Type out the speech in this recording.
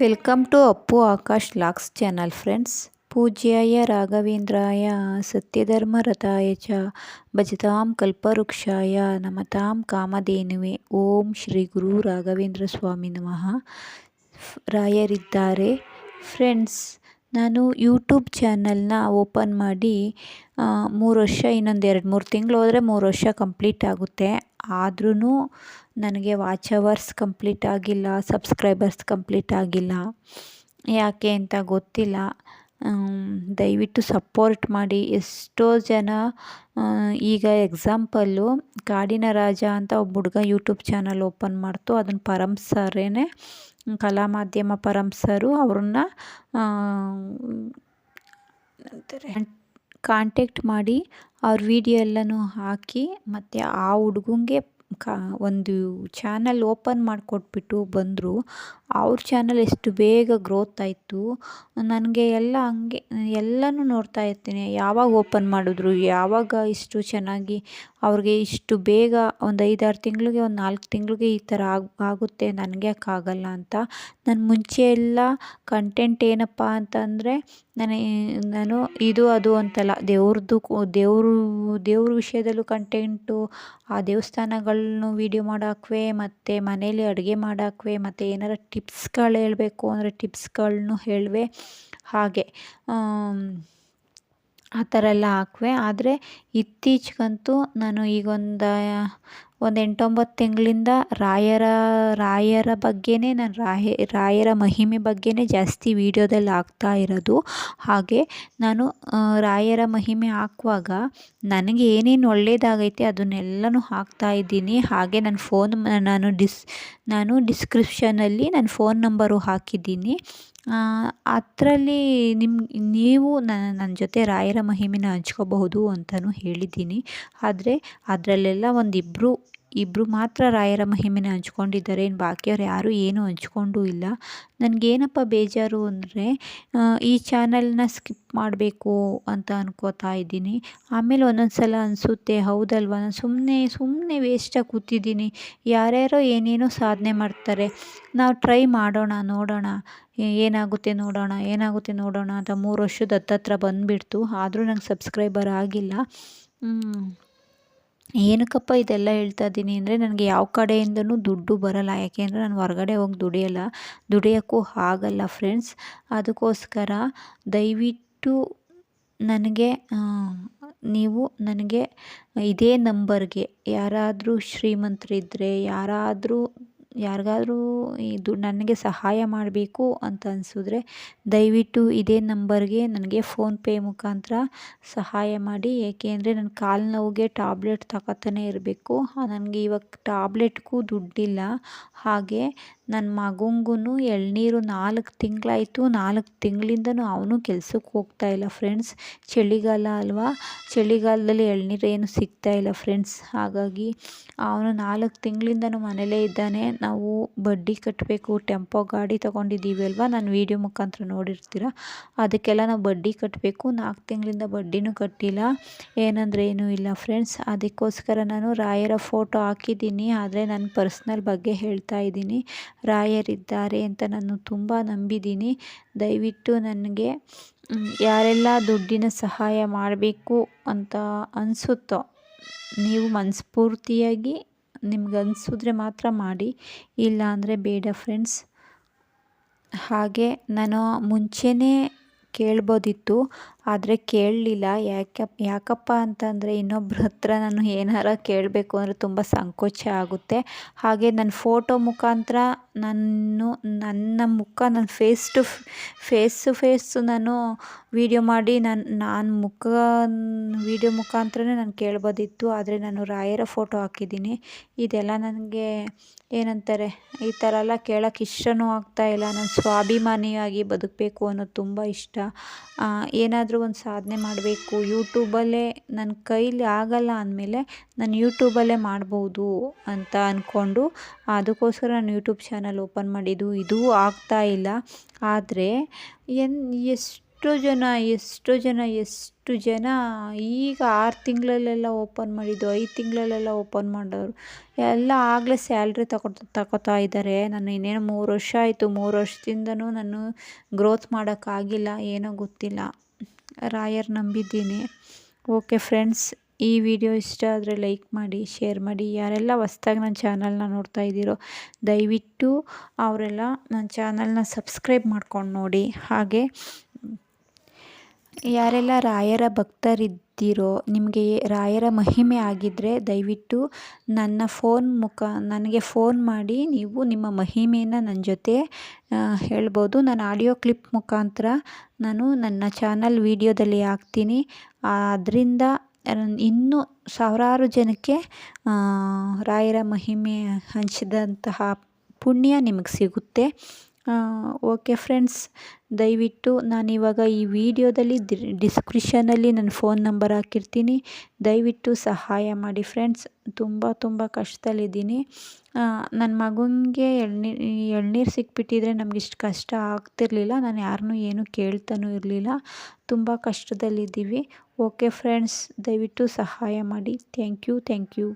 Welcome to Appu Akash locks channel friends ಪೂಜ್ಯಾಯ ರಾಘವೇಂದ್ರಾಯ ಸತ್ಯಧರ್ಮರಥಾಯ ಚ ಭಜತಾಂ ಕಲ್ಪವೃಕ್ಷಾಯ ನಮತಾಂ ಕಾಮಧೇನುವೆ ಓಂ ಶ್ರೀ ಗುರು ರಾಘವೇಂದ್ರ ಸ್ವಾಮಿ ನಮಃ ರಾಯರಿದ್ದಾರೆ ಫ್ರೆಂಡ್ಸ್ ನಾನು ಯೂಟ್ಯೂಬ್ ಚಾನಲ್ನ ಓಪನ್ ಮಾಡಿ ಮೂರು ವರ್ಷ, ಇನ್ನೊಂದು ಎರಡು, ಮೂರು ತಿಂಗಳು ಹೋದರೆ ಮೂರು ವರ್ಷ ಕಂಪ್ಲೀಟ್ ಆಗುತ್ತೆ. ಆದ್ರೂ ನನಗೆ ವಾಚ್ ಅವರ್ಸ್ ಕಂಪ್ಲೀಟ್ ಆಗಿಲ್ಲ ಸಬ್ಸ್ಕ್ರೈಬರ್ಸ್ ಕಂಪ್ಲೀಟ್ ಆಗಿಲ್ಲ. ಯಾಕೆ ಅಂತ ಗೊತ್ತಿಲ್ಲ. ದಯವಿಟ್ಟು ಸಪೋರ್ಟ್ ಮಾಡಿ. ಎಷ್ಟೋ ಜನ ಈಗ ಎಕ್ಸಾಂಪಲ್ಲು ಕಾಡಿನ ರಾಜ ಅಂತ ಒಬ್ಬ ಹುಡುಗ ಯೂಟ್ಯೂಬ್ ಚಾನಲ್ ಓಪನ್ ಮಾಡ್ತು. ಅದನ್ನು ಪರಮ್ ಕಲಾ ಮಾಧ್ಯಮ ಪರಮ್ ಸರು ಅವ್ರನ್ನ ಕಾಂಟ್ಯಾಕ್ಟ್ ಮಾಡಿ ಅವ್ರ ವೀಡಿಯೋ ಎಲ್ಲನೂ ಹಾಕಿ ಮತ್ತು ಆ ಹುಡ್ಗಂಗೆ ಕಾ ಒಂದು ಚಾನಲ್ ಓಪನ್ ಮಾಡಿಕೊಟ್ಬಿಟ್ಟು ಬಂದರು. ಅವ್ರ ಚಾನಲ್ ಎಷ್ಟು ಬೇಗ ಗ್ರೋತ್ ಆಯಿತು. ನನಗೆ ಎಲ್ಲ ಹಂಗೆ, ಎಲ್ಲನೂ ನೋಡ್ತಾ ಇರ್ತೀನಿ. ಯಾವಾಗ ಓಪನ್ ಮಾಡಿದ್ರು, ಯಾವಾಗ ಇಷ್ಟು ಚೆನ್ನಾಗಿ ಅವ್ರಿಗೆ ಇಷ್ಟು ಬೇಗ ಒಂದು ಐದಾರು ತಿಂಗಳಿಗೆ, ಒಂದು ನಾಲ್ಕು ತಿಂಗಳಿಗೆ ಈ ಥರ ಆಗ, ಆಗುತ್ತೆ, ನನಗೆ ಯಾಕಾಗಲ್ಲ ಅಂತ. ನಾನು ಮುಂಚೆ ಎಲ್ಲ ಕಂಟೆಂಟ್ ಏನಪ್ಪ ಅಂತಂದರೆ, ನಾನು ನಾನು ಇದು, ಅದು ಅಂತಲ್ಲ. ದೇವ್ರದ್ದು ದೇವರು, ದೇವ್ರ ವಿಷಯದಲ್ಲೂ ಕಂಟೆಂಟು ಆ ದೇವಸ್ಥಾನಗಳನ್ನು ವೀಡಿಯೋ ಮಾಡಾಕ್ವೆ, ಮತ್ತು ಮನೇಲಿ ಅಡುಗೆ ಮಾಡಾಕ್ವೆ, ಮತ್ತು ಏನಾರ ಟಿಪ್ಸ್ಗಳು ಹೇಳಬೇಕು ಅಂದರೆ ಟಿಪ್ಸ್ಗಳನ್ನು ಹೇಳುವೆ. ಹಾಗೆ ಆ ಥರ ಎಲ್ಲ ಹಾಕುವೆ. ಆದರೆ ಇತ್ತೀಚೆಗಂತೂ ನಾನು ಈಗೊಂದು ಒಂದು ಎಂಟೊಂಬತ್ತು ತಿಂಗಳಿಂದ ರಾಯರ ರಾಯರ ಬಗ್ಗೆನೇ ನಾನು ರಾಯ ರಾಯರ ಮಹಿಮೆ ಬಗ್ಗೆನೇ ಜಾಸ್ತಿ ವೀಡಿಯೋದಲ್ಲಿ ಹಾಕ್ತಾ ಇರೋದು. ಹಾಗೆ ನಾನು ರಾಯರ ಮಹಿಮೆ ಹಾಕುವಾಗ ನನಗೆ ಏನೇನು ಒಳ್ಳೆಯದಾಗೈತೆ ಅದನ್ನೆಲ್ಲನೂ ಹಾಕ್ತಾ ಇದ್ದೀನಿ. ಹಾಗೆ ನನ್ನ ಫೋನ್, ನಾನು ಡಿಸ್, ನಾನು ಡಿಸ್ಕ್ರಿಪ್ಷನಲ್ಲಿ ನನ್ನ ಫೋನ್ ನಂಬರು ಹಾಕಿದ್ದೀನಿ. ಅದರಲ್ಲಿ ನಿಮ್, ನೀವು ನನ್ನ ನನ್ನ ಜೊತೆ ರಾಯರ ಮಹಿಮೆನ ಹಂಚ್ಕೋಬಹುದು ಅಂತಲೂ ಹೇಳಿದ್ದೀನಿ. ಆದರೆ ಅದರಲ್ಲೆಲ್ಲ ಒಂದಿಬ್ಬರು ಇಬ್ಬರು ಮಾತ್ರ ರಾಯರ ಮಹಿಮೆನ ಹಂಚ್ಕೊಂಡಿದ್ದಾರೆ, ಇನ್ನು ಬಾಕಿಯವ್ರು ಯಾರೂ ಏನೂ ಹಂಚ್ಕೊಂಡೂ ಇಲ್ಲ. ನನಗೇನಪ್ಪ ಬೇಜಾರು ಅಂದರೆ ಈ ಚಾನಲ್ನ ಸ್ಕಿಪ್ ಮಾಡಬೇಕು ಅಂತ ಅನ್ಕೋತಾ ಇದ್ದೀನಿ. ಆಮೇಲೆ ಒಂದೊಂದು ಸಲ ಅನಿಸುತ್ತೆ, ಹೌದಲ್ವ? ನಾನು ಸುಮ್ಮನೆ ಸುಮ್ಮನೆ ವೇಸ್ಟಾಗಿ ಕೂತಿದ್ದೀನಿ. ಯಾರ್ಯಾರೋ ಏನೇನೋ ಸಾಧನೆ ಮಾಡ್ತಾರೆ. ನಾವು ಟ್ರೈ ಮಾಡೋಣ, ನೋಡೋಣ. ಏನಾಗುತ್ತೆ ನೋಡೋಣ ಏನಾಗುತ್ತೆ ನೋಡೋಣ ಅಂತ ಮೂರು ವರ್ಷದ ಹತ್ತತ್ರ ಬಂದುಬಿಡ್ತು. ಆದರೂ ನಂಗೆ ಸಬ್ಸ್ಕ್ರೈಬರ್ ಆಗಿಲ್ಲ. ಏನಕ್ಕಪ್ಪ ಇದೆಲ್ಲ ಹೇಳ್ತಾ ಇದ್ದೀನಿ ಅಂದರೆ ನನಗೆ ಯಾವ ಕಡೆಯಿಂದನೂ ದುಡ್ಡು ಬರಲ್ಲ. ಯಾಕೆ ಅಂದರೆ ನಾನು ಹೊರಗಡೆ ಹೋಗಿ ದುಡಿಯಲ್ಲ. ದುಡಿಯೋಕ್ಕೂ ಆಗಲ್ಲ ಫ್ರೆಂಡ್ಸ್. ಅದಕ್ಕೋಸ್ಕರ ದಯವಿಟ್ಟು ನನಗೆ ನೀವು ನನಗೆ ಇದೇ ನಂಬರ್ಗೆ ಯಾರಾದರೂ ಶ್ರೀಮಂತರಿದ್ದರೆ ಯಾರಾದರೂ ಯಾರಿಗಾದ್ರೂ ಇದು ನನಗೆ ಸಹಾಯ ಮಾಡಬೇಕು ಅಂತ ಅನಿಸಿದ್ರೆ ದಯವಿಟ್ಟು ಇದೇ ನಂಬರ್ಗೆ ನನಗೆ ಫೋನ್ಪೇ ಮುಖಾಂತರ ಸಹಾಯ ಮಾಡಿ. ಏಕೆ ಅಂದರೆ ನನ್ನ ಕಾಲು ನೋವಿಗೆ ಟಾಬ್ಲೆಟ್ ತಗೋತಾನೆ ಇರಬೇಕು. ನನಗೆ ಇವಾಗ ಟಾಬ್ಲೆಟ್ಗೂ ದುಡ್ಡಿಲ್ಲ. ಹಾಗೆ ನನ್ನ ಮಗುಂಗೂ ಎಳನೀರು ನಾಲ್ಕು ತಿಂಗಳಾಯಿತು, ನಾಲ್ಕು ತಿಂಗಳಿಂದನೂ ಅವನು ಕೆಲ್ಸಕ್ಕೆ ಹೋಗ್ತಾ ಇಲ್ಲ ಫ್ರೆಂಡ್ಸ್. ಚಳಿಗಾಲ ಅಲ್ವಾ? ಚಳಿಗಾಲದಲ್ಲಿ ಎಳನೀರು ಏನು ಸಿಗ್ತಾ ಇಲ್ಲ ಫ್ರೆಂಡ್ಸ್. ಹಾಗಾಗಿ ಅವನು ನಾಲ್ಕು ತಿಂಗಳಿಂದನೂ ಮನೇಲೇ ಇದ್ದಾನೆ. ನಾವು ಬಡ್ಡಿ ಕಟ್ಟಬೇಕು ಟೆಂಪೋ ಗಾಡಿ ತೊಗೊಂಡಿದ್ದೀವಿ ಅಲ್ವಾ? ನಾನು ವೀಡಿಯೋ ಮುಖಾಂತರ ನೋಡಿರ್ತೀರ? ಅದಕ್ಕೆಲ್ಲ ನಾವು ಬಡ್ಡಿ ಕಟ್ಟಬೇಕು ನಾಲ್ಕು ತಿಂಗಳಿಂದ ಬಡ್ಡಿನೂ ಕಟ್ಟಿಲ್ಲ. ಏನಂದರೆ ಏನೂ ಇಲ್ಲ ಫ್ರೆಂಡ್ಸ್. ಅದಕ್ಕೋಸ್ಕರ ನಾನು ರಾಯರ ಫೋಟೋ ಹಾಕಿದ್ದೀನಿ. ಆದರೆ ನನ್ನ ಪರ್ಸ್ನಲ್ ಬಗ್ಗೆ ಹೇಳ್ತಾ ಇದ್ದೀನಿ. ರಾಯರಿದ್ದಾರೆ ಅಂತ ನಾನು ತುಂಬ ನಂಬಿದ್ದೀನಿ. ದಯವಿಟ್ಟು ನನಗೆ ಯಾರೆಲ್ಲ ದುಡ್ಡಿನ ಸಹಾಯ ಮಾಡಬೇಕು ಅಂತ ಅನಿಸುತ್ತೋ, ನೀವು ಮನಸ್ಫೂರ್ತಿಯಾಗಿ ನಿಮ್ಗೆ ಅನಿಸಿದ್ರೆ ಮಾತ್ರ ಮಾಡಿ. ಇಲ್ಲ ಅಂದರೆ ಬೇಡ ಫ್ರೆಂಡ್ಸ್. ಹಾಗೆ ನಾನು ಮುಂಚೆನೇ ಕೇಳ್ಬೋದಿತ್ತು. ಆದರೆ ಕೇಳಲಿಲ್ಲ. ಯಾಕೆ, ಯಾಕಪ್ಪ ಅಂತಂದರೆ ಇನ್ನೊಬ್ರ ಹತ್ರ ನಾನು ಏನಾರ ಕೇಳಬೇಕು ಅಂದರೆ ತುಂಬ ಸಂಕೋಚ ಆಗುತ್ತೆ. ಹಾಗೆ ನನ್ನ ಫೋಟೋ ಮುಖಾಂತರ ನಾನು, ನನ್ನ ಮುಖ ನನ್ನ face to face to face ನಾನು ವೀಡಿಯೋ ಮಾಡಿ ನಾನು ನಾನು ಮುಖ ವೀಡಿಯೋ ಮುಖಾಂತರನೇ ನಾನು ಕೇಳ್ಬೋದಿತ್ತು. ಆದರೆ ನಾನು ರಾಯರ ಫೋಟೋ ಹಾಕಿದ್ದೀನಿ. ಇದೆಲ್ಲ ನನಗೆ ಏನಂತಾರೆ, ಈ ಥರ ಎಲ್ಲ ಕೇಳೋಕ್ಕೆ ಇಷ್ಟನೂ ಆಗ್ತಾಯಿಲ್ಲ ನಾನು ಸ್ವಾಭಿಮಾನಿಯಾಗಿ ಬದುಕಬೇಕು ಅನ್ನೋದು ತುಂಬ ಇಷ್ಟ. ಏನಾದರೂ ಒಂದು ಸಾಧನೆ ಮಾಡಬೇಕು. ಯೂಟ್ಯೂಬಲ್ಲೇ ನನ್ನ ಕೈಲಿ ಆಗಲ್ಲ ಅಂದಮೇಲೆ ನಾನು ಯೂಟ್ಯೂಬಲ್ಲೇ ಮಾಡ್ಬೋದು ಅಂತ ಅಂದ್ಕೊಂಡು ಅದಕ್ಕೋಸ್ಕರ ನಾನು ಯೂಟ್ಯೂಬ್ ಚಾನಲ್ ಓಪನ್ ಮಾಡಿದ್ದು. ಇದೂ ಇಲ್ಲ. ಆದರೆ ಎನ್, ಎಷ್ಟು ಎಷ್ಟೋ ಜನ ಎಷ್ಟೋ ಜನ, ಎಷ್ಟು ಜನ ಈಗ ಆರು ತಿಂಗಳಲ್ಲೆಲ್ಲ ಓಪನ್ ಮಾಡಿದ್ದು, ಐದು ತಿಂಗಳಲ್ಲೆಲ್ಲ ಓಪನ್ ಮಾಡೋರು. ಎಲ್ಲ ಆಗಲೇ ಸ್ಯಾಲ್ರಿ ತಗೊ ತಗೋತಾ ಇದ್ದಾರೆ ನಾನು ಇನ್ನೇನು ಮೂರು ವರ್ಷ ಆಯಿತು. ಮೂರು ವರ್ಷದಿಂದನೂ ನಾನು ಗ್ರೋತ್ ಮಾಡೋಕ್ಕಾಗಿಲ್ಲ. ಏನೋ ಗೊತ್ತಿಲ್ಲ. ರಾಯರ್ ನಂಬಿದ್ದೀನಿ. ಓಕೆ ಫ್ರೆಂಡ್ಸ್, ಈ ವಿಡಿಯೋ ಇಷ್ಟ ಆದರೆ ಲೈಕ್ ಮಾಡಿ, ಶೇರ್ ಮಾಡಿ. ಯಾರೆಲ್ಲ ಹೊಸ್ದಾಗಿ ನನ್ನ ಚಾನಲ್ನ ನೋಡ್ತಾ ಇದ್ದೀರೋ, ದಯವಿಟ್ಟು ಅವರೆಲ್ಲ ನನ್ನ ಚಾನಲ್ನ ಸಬ್ಸ್ಕ್ರೈಬ್ ಮಾಡ್ಕೊಂಡು ನೋಡಿ. ಹಾಗೆ ಯಾರೆಲ್ಲ ರಾಯರ ಭಕ್ತರಿದ್ದೀರೋ, ನಿಮಗೆ ರಾಯರ ಮಹಿಮೆ ಆಗಿದ್ದರೆ ದಯವಿಟ್ಟು ನನ್ನ ಫೋನ್ ಮುಖ, ನನಗೆ ಫೋನ್ ಮಾಡಿ ನೀವು ನಿಮ್ಮ ಮಹಿಮೆಯನ್ನು ನನ್ನ ಜೊತೆ ಹೇಳ್ಬೋದು. ನಾನು ಆಡಿಯೋ ಕ್ಲಿಪ್ ಮುಖಾಂತರ ನಾನು ನನ್ನ ಚಾನಲ್ ವೀಡಿಯೋದಲ್ಲಿ ಹಾಕ್ತೀನಿ. ಅದರಿಂದ ಇನ್ನೂ ಸಾವಿರಾರು ಜನಕ್ಕೆ ರಾಯರ ಮಹಿಮೆ ಹಂಚಿದಂತಹ ಪುಣ್ಯ ನಿಮಗೆ ಸಿಗುತ್ತೆ. ಓಕೆ ಫ್ರೆಂಡ್ಸ್ ದಯವಿಟ್ಟು ನಾನಿವಾಗ ಈ ವಿಡಿಯೋದಲ್ಲಿ ಡಿಸ್ಕ್ರಿಪ್ಷನಲ್ಲಿ ನನ್ನ ಫೋನ್ ನಂಬರ್ ಹಾಕಿರ್ತೀನಿ. ದಯವಿಟ್ಟು ಸಹಾಯ ಮಾಡಿ ಫ್ರೆಂಡ್ಸ್ ತುಂಬ ತುಂಬ ಕಷ್ಟದಲ್ಲಿದ್ದೀನಿ. ನನ್ನ ಮಗನಿಗೆ ಎಳ್ನೀರು ಎಳ್ನೀರು ಸಿಕ್ಬಿಟ್ಟಿದ್ರೆ ನಮ್ಗೆ ಇಷ್ಟು ಕಷ್ಟ ಆಗ್ತಿರಲಿಲ್ಲ. ನಾನು ಯಾರನ್ನೂ ಏನೂ ಕೇಳ್ತಾನೂ ಇರಲಿಲ್ಲ. ತುಂಬ ಕಷ್ಟದಲ್ಲಿದ್ದೀವಿ. ಓಕೆ ಫ್ರೆಂಡ್ಸ್ ದಯವಿಟ್ಟು ಸಹಾಯ ಮಾಡಿ. Thank you thank you